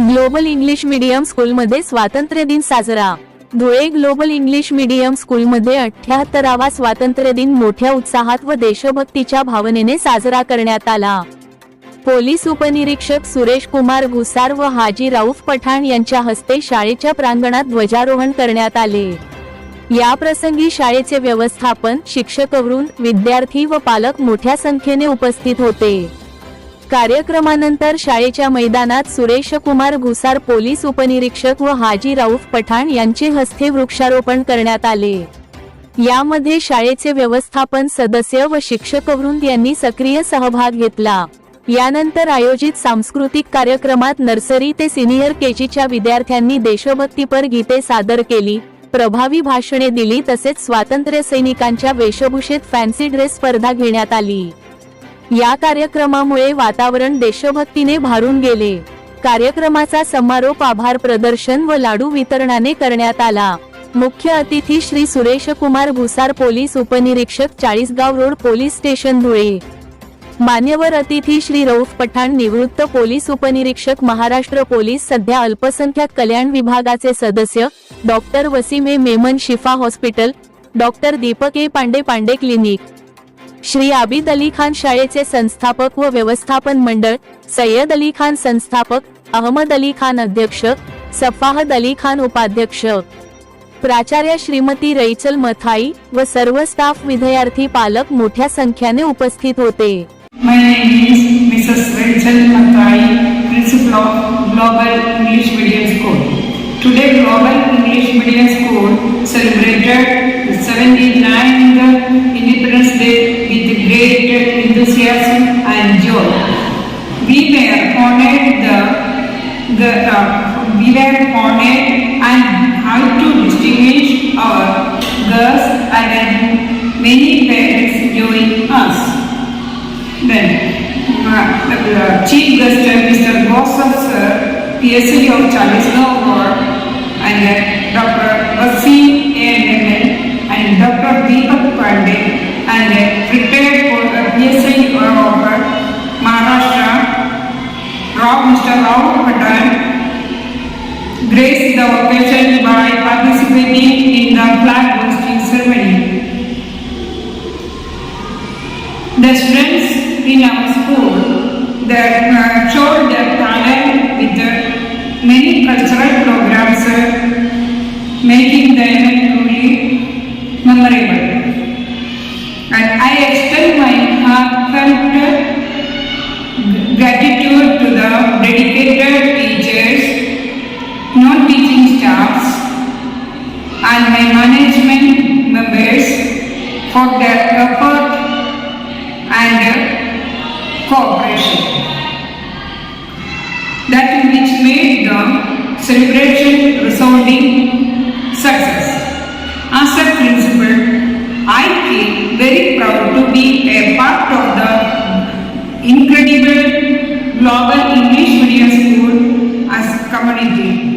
Global English medium स्कूलमध्ये स्वातंत्र्य दिन साजरा. धुळे ग्लोबल इंग्लिश मीडियम स्कूलमध्ये अठ्याहत्तरावा स्वातंत्र्य दिन मोठ्या उत्साहात व देशभक्तीच्या भावनेने साजरा करण्यात आला. पोलीस उपनिरीक्षक सुरेश कुमार घुसार व हाजी राऊफ पठाण यांच्या हस्ते शाळेच्या प्रांगणात ध्वजारोहण करण्यात आले. या प्रसंगी शाळेचे व्यवस्थापन शिक्षकवरून विद्यार्थी व पालक मोठ्या संख्येने उपस्थित होते. कार्यक्रमानंतर शाळेच्या मैदानात सुरेश कुमार घुसार पोलीस उपनिरीक्षक व हाजी राऊफ पठाण यांचे हस्ते वृक्षारोपण करण्यात आले. यामध्ये शाळेचे व्यवस्थापन सदस्य व शिक्षकवृंद यांनी सक्रिय सहभाग घेतला. यानंतर आयोजित सांस्कृतिक कार्यक्रमात नर्सरी ते सिनियर केजीच्या विद्यार्थ्यांनी देशभक्तीपर गीते सादर केली प्रभावी भाषणे दिली तसेच स्वातंत्र्य सैनिकांच्या वेशभूषेत फॅन्सी ड्रेस स्पर्धा घेण्यात आली. या कार्यक्रमामुळे वातावरण देशभक्तीने भारून गेले. कार्यक्रमाचा समारोप आभार प्रदर्शन व लाडू वितरणाने करण्यात आला. मुख्य अतिथी श्री सुरेश कुमार भुसार पोलीस उपनिरीक्षक Chalisgaon road police station Dhule. मान्यवर अतिथी श्री रौफ पठाण निवृत्त पोलीस उपनिरीक्षक महाराष्ट्र पोलीस सध्या अल्पसंख्याक कल्याण विभागाचे सदस्य doctor Wasim A Memon Shifa hospital doctor Deepak A Pandey Pandey clinic. Shri Abid Ali Khan शाळेचे संस्थापक व व्यवस्थापन मंडळ सय्यद अली खान संस्थापक अहमद अली खान अध्यक्ष सफाहद अली खान उपाध्यक्ष. प्राचार्य श्रीमती रैचल मथाई व सर्व स्टाफ विद्यार्थी पालक मोठ्या संख्येने उपस्थित होते. Today Global English Medium School celebrated 79 great and joy. We were honored the, the uh, we were honored and how to distinguish our girls and many parents join us. Then, uh, the uh, chief guest, Mr. Gosam sir, PSC of Charleston Ward, and Rao Patan, graced the occasion by participating in the flag hosting ceremony. The students in our school that uh, showed their talent with uh, many cultural programs, uh, making them truly memorable. And I extend my heartfelt gratitude to the dedicated my management members for their effort and cooperation. That which made the celebration resounding success. As a principal, I feel very proud to be a part of the incredible global English Media school as community.